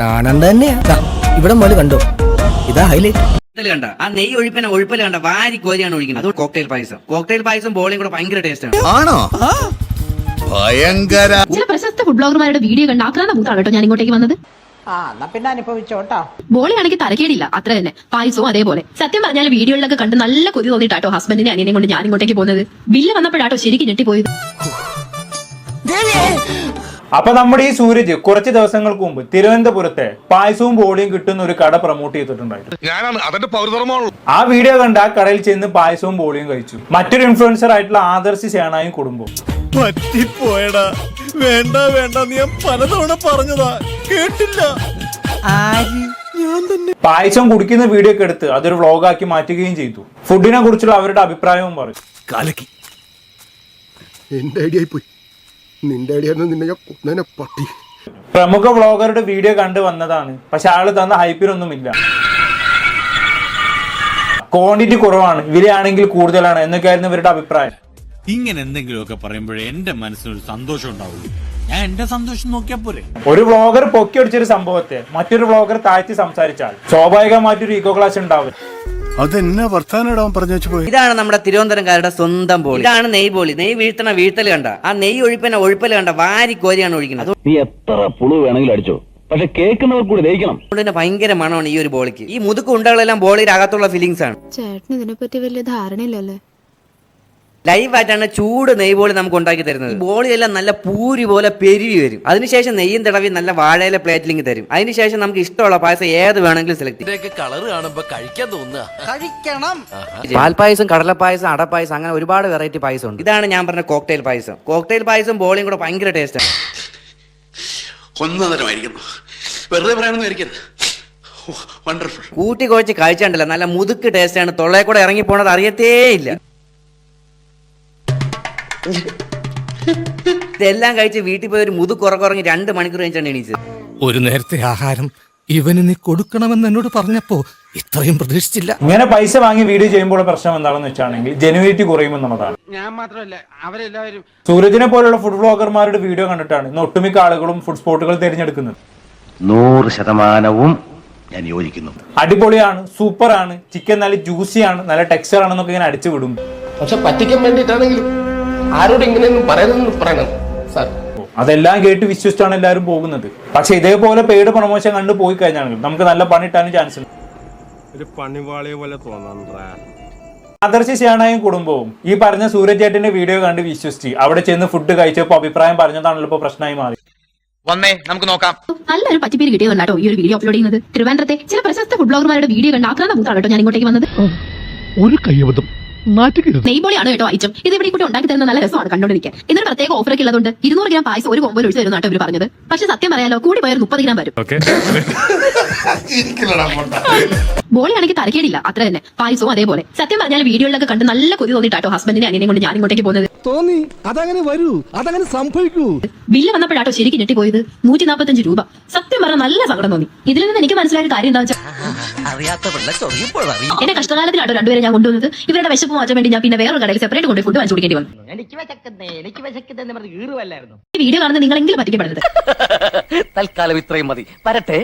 കാണണ്ട തന്നെയാ. ഇവിടെ മോൽ കണ്ടോ? ഇതാ ഹൈലൈറ്റ് കണ്ട. ആ നെയ്യ് ഒഴിപ്പന ഒഴിപ്പൽ കണ്ട വാരി കോരിയാണ് ഒഴിക്കുന്നത്. അത് കോക്ടെയിൽ പായസം. കോക്ടെയിൽ പായസം ബോളിയും കൂടെ ഭയങ്കര ടേസ്റ്റ് ആണ്. ആണോ? ഭയങ്കര. ചില പ്രശസ്ത ഫുഡ് ബ്ലോഗർമാരുടെ വീഡിയോ കണ്ട് ആക്രാന്ത ഭൂത്താണ് കേട്ടോ ഞാൻ ഇങ്ങോട്ടേക്ക് വന്നത്. ആ എന്നാ പിന്നെ അനുഭവിച്ചോട്ടോ. ബോളിയാണെങ്കിൽ തരക്കേടില്ല അത്ര തന്നെ. പായസവും അതേപോലെ. സത്യം പറഞ്ഞാൽ വീഡിയോയിലൊക്കെ കണ്ട് നല്ല കൊതി തോന്നിട്ടാട്ടോ ഹസ്ബൻഡിനെ അനിയനെ കൊണ്ട് ഞാൻ ഇങ്ങോട്ടേക്ക് പോകുന്നത്. ബില്ല് വന്നപ്പോഴാട്ടോ ശരിക്കും ഞെട്ടിപ്പോയത്. അപ്പൊ നമ്മുടെ ഈ സൂരജ് കുറച്ച് ദിവസങ്ങൾക്ക് മുമ്പ് തിരുവനന്തപുരത്തെ പായസവും ബോളിയും കിട്ടുന്ന ഒരു കട പ്രൊമോട്ട് ചെയ്തിട്ടുണ്ടായിരുന്നു. ആ വീഡിയോ കണ്ട് ആ കടയിൽ ചെന്ന് പായസവും ബോളിയും കഴിച്ചു. മറ്റൊരു ഇൻഫ്ലുവൻസർ ആയിട്ടുള്ള ആദർശ് സേനായും കുടുംബവും. പറ്റിപ്പോയടാ. വേണ്ട വേണ്ട നീ പലതവണ പറഞ്ഞതാ. കേട്ടില്ല. പായസം കുടിക്കുന്ന വീഡിയോ ഒക്കെ എടുത്ത് അതൊരു വ്ളോഗാക്കി മാറ്റുകയും ചെയ്തു. ഫുഡിനെ കുറിച്ചുള്ള അവരുടെ അഭിപ്രായവും പറഞ്ഞു എന്റെ ഐഡിയ പോയി. നിന്റെ ഐഡിയ നിന്നെ ഞാൻ കൊന്നേനെ പട്ടി പ്രമുഖ വ്ളോഗറുടെ വീഡിയോ കണ്ടു വന്നതാണ്. പക്ഷെ ആൾ തന്ന ഹൈപ്പിനൊന്നുമില്ല. ക്വാണ്ടിറ്റി കുറവാണ്. വിലയാണെങ്കിൽ കൂടുതലാണ് എന്നൊക്കെയായിരുന്നു ഇവരുടെ അഭിപ്രായം. ഇങ്ങനെ എന്തെങ്കിലുമൊക്കെ പറയുമ്പോഴേ എന്റെ മനസ്സിനൊരു സന്തോഷം ഉണ്ടാവും ഞാൻ എന്റെ സന്തോഷം നോക്കിയാൽ പോരെ. ഒരു വ്ളോഗർ പൊക്കി ഒടിച്ചൊരു സംഭവത്തെ മറ്റൊരു വ്ളോഗർ താഴ്ത്തി സംസാരിച്ചാൽ സ്വാഭാവികമായിട്ടൊരു ഈഗോ ക്ലാസ് ഉണ്ടാവും. അതെന്നാ വർത്താനം പറഞ്ഞു വെച്ച് പോയി. ഇതാണ് നമ്മുടെ തിരുവനന്തപുരംകാരുടെ സ്വന്തം ബോളി. ഇതാണ് നെയ് ബോളി. നെയ് വീഴ്ത്തണ വീഴ്ത്തൽ കണ്ട. ആ നെയ് ഒഴിപ്പന ഒഴിപ്പൽ കണ്ട വാരി കോരിയാണ് ഒഴിക്കുന്നത്. നീ എത്ര പുളു വേണമെങ്കിലും അടിച്ചോ. പക്ഷെ കേൾക്കുന്നവർ കൂടി ദഹിക്കണം. അതുകൊണ്ട് ഭയങ്കര മണമാണ് ഈ ഒരു ബോളിക്ക്. ഈ മുതുക്ക് ഉണ്ടകളെല്ലാം ബോളിയുടെ അകത്തുള്ള ഫീലിങ്സ് ആണ്. ചേട്ടന് ഇതിനെ പറ്റി വലിയ ധാരണയില്ലല്ലേ? ലൈവ് ആയിട്ടാണ് ചൂട് നെയ്യ് ബോളി നമുക്ക് ഉണ്ടാക്കി തരുന്നത്. ബോളിയെല്ലാം ബോളി എല്ലാം നല്ല പൂരി പോലെ പെരുവി വരും. അതിനുശേഷം നെയ്യും തടവി നല്ല വാഴയിലെ പ്ലേറ്റിലിങ് തരും. അതിനുശേഷം നമുക്ക് ഇഷ്ടമുള്ള പായസം ഏത് വേണമെങ്കിലും സെലക്ട് ചെയ്യാം. കളർ കാണുമ്പോൾ കഴിക്കാൻ തോന്നുക. പാൽപ്പായസം കടലപ്പായസം അടപ്പായസം അങ്ങനെ ഒരുപാട് വെറൈറ്റി പായസം ഉണ്ട്. ഇതാണ് ഞാൻ പറഞ്ഞ കോക്ടെയിൽ പായസം. കോക്ടെയിൽ പായസം ബോളിയും കൂടെ ഭയങ്കര ടേസ്റ്റ് ആണ്. ഒന്നതരമായിരിക്കുന്നു വെറുതെ കൂട്ടി കുഴച്ച് കഴിച്ചാണ്ടല്ല. നല്ല മുതുക്ക് ടേസ്റ്റ് ആണ്. തൊള്ളയെ കൂടെ ഇറങ്ങി പോണത് അറിയത്തേ ഇല്ല ഇതെല്ലാം കഴിച്ച് വീട്ടിൽ പോയി ഒരു മുതുക്ക് ഉറക്കുറങ്ങി രണ്ട് മണിക്കൂർ കഴിഞ്ഞാണ് എണീച്ചത്. ഒരു നേരത്തെ ആഹാരം ഇവന് നീ കൊടുക്കണമെന്ന് എന്നോട് പറഞ്ഞപ്പോ ഇത്രയും പ്രതീക്ഷിച്ചില്ല. ഇങ്ങനെ പൈസ വാങ്ങി വീഡിയോ ചെയ്യുമ്പോൾ പ്രശ്നം എന്താണെന്ന് വെച്ചാണെങ്കിൽ ജെനുവിനിറ്റി കുറയുമെന്നുള്ളതാണ് ഞാൻ മാത്രമല്ല അവരെല്ലാവരും സൂരജിനെ പോലുള്ള ഫുഡ് വ്ലോഗർമാരുടെ വീഡിയോ കണ്ടിട്ടാണ് ഇന്ന് ഒട്ടുമിക്ക ആളുകളും ഫുഡ് സ്പോട്ടുകൾ തിരഞ്ഞെടുക്കുന്നത്. നൂറ് ശതമാനവും ഞാൻ യോജിക്കുന്നു. അടിപൊളിയാണ് സൂപ്പറാണ് ചിക്കൻ നല്ല ജ്യൂസിയാണ് നല്ല ടെക്സ്ചർ ആണെന്നൊക്കെ ഇങ്ങനെ അടിച്ചു വിടും. പക്ഷെ പറ്റിക്കാൻ വേണ്ടിയിട്ടാണെങ്കിലും ആരോട് ഇങ്ങനെയൊന്നും പറയുന്നു പറയണം സാർ. അതെല്ലാം കേട്ട് വിശ്വസിച്ചാണ് എല്ലാവരും പോകുന്നത്. പക്ഷെ ഇതേപോലെ പെയ്ഡ് പ്രൊമോഷൻ കണ്ടു പോയി കഴിഞ്ഞാണെങ്കിൽ നമുക്ക് നല്ല പണി ഇട്ടാനും ചാൻസ് ഉണ്ട് ഒരു പണിവാളിയെ പോലെ ആദർശ ശേണായും കുടുംബവും. ഈ പറഞ്ഞ സൂരജ് ചേട്ടന്റെ വീഡിയോ കണ്ട് വിശ്വസിച്ച് അവിടെ ചെന്ന് ഫുഡ് കഴിച്ചപ്പോ അഭിപ്രായം പറഞ്ഞതാണല്ലോ ഇപ്പൊ പ്രശ്നമായി മാറി. വന്നേ നമുക്ക് നോക്കാം. നല്ലൊരു പറ്റിപ്പേര് കണ്ടോ ഈ ഒരു വീഡിയോ അപ്ലോഡ് ചെയ്യുന്നത്. തിരുവനന്തപുരത്തെ ചില പ്രശസ്ത ഫുഡ് ബ്ലോഗർമാരുടെ വീഡിയോ കണ്ട് ആക്രാന്ത മൂത്താണ് കേട്ടോ ഞാൻ ഇങ്ങോട്ടേക്ക് വന്നത്. ഒരു കയ്യബദ്ധം. നാറ്റുകരുത് നെയ്ബോളിയാണ് കേട്ടോ ഐറ്റം. ഇത് ഇവിടെ കൂട്ടി ഉണ്ടാക്കി തരുന്ന നല്ല രസമാണ് കണ്ടോണ്ടിരിക്കാൻ. ഇന്നൊരു പ്രത്യേക ഓഫർ ഒക്കെ ഉള്ളതുകൊണ്ട് ഇരുന്നൂറ് ഗ്രാം പായസം ഒരു കൊമ്പോ ഒഴിച്ചു തരുന്ന ഇവർ പറഞ്ഞത്. പക്ഷെ സത്യം പറയാലോ കൂടി പോയാൽ മുപ്പത് ഗ്രാം വരും. ബോളിയാണെങ്കിൽ തരക്കേടില്ല അത്ര തന്നെ. പായസവും അതേപോലെ. സത്യം പറഞ്ഞാൽ വീഡിയോയിലൊക്കെ കണ്ട് നല്ല കൊതി തോന്നിട്ടാട്ടോ ഹസ്ബൻഡിനെ അനിയനെ കൊണ്ട് ഞാൻ ഇങ്ങോട്ടേക്ക് പോകുന്നത്. തോന്നി. അതങ്ങനെ വരൂ. അതങ്ങനെ സംഭവിക്കൂ. ബില്ല് വന്നപ്പോഴാട്ടോ ശരിക്കും ഞെട്ടിപ്പോയത്? നൂറ്റി നാപ്പത്തഞ്ച് രൂപ. സത്യം പറഞ്ഞ നല്ല സങ്കടം തോന്നി. ഇതിൽ നിന്ന് എനിക്ക് മനസ്സിലായ കാര്യം എന്താ വെച്ചാൽ എന്റെ കഷ്ടകാലത്തിലാട്ടോ രണ്ടുപേരെ ഞാൻ കൊണ്ടുവന്നത്. ഇവരുടെ വിശപ്പ് മാറ്റാൻ വേണ്ടി ഞാൻ പിന്നെ വേറൊരു കടയിൽ സെപ്പറേറ്റ് കൊണ്ട് ഫുഡ് വാങ്ങിച്ചു കൊടുക്കേണ്ടി വന്നു. എനിക്ക് വീഡിയോ കാണുന്ന നിങ്ങളെങ്കിലും പറ്റിക്കപ്പെടരുത് തൽക്കാലം ഇത്രയും മതി. വരട്ടെ.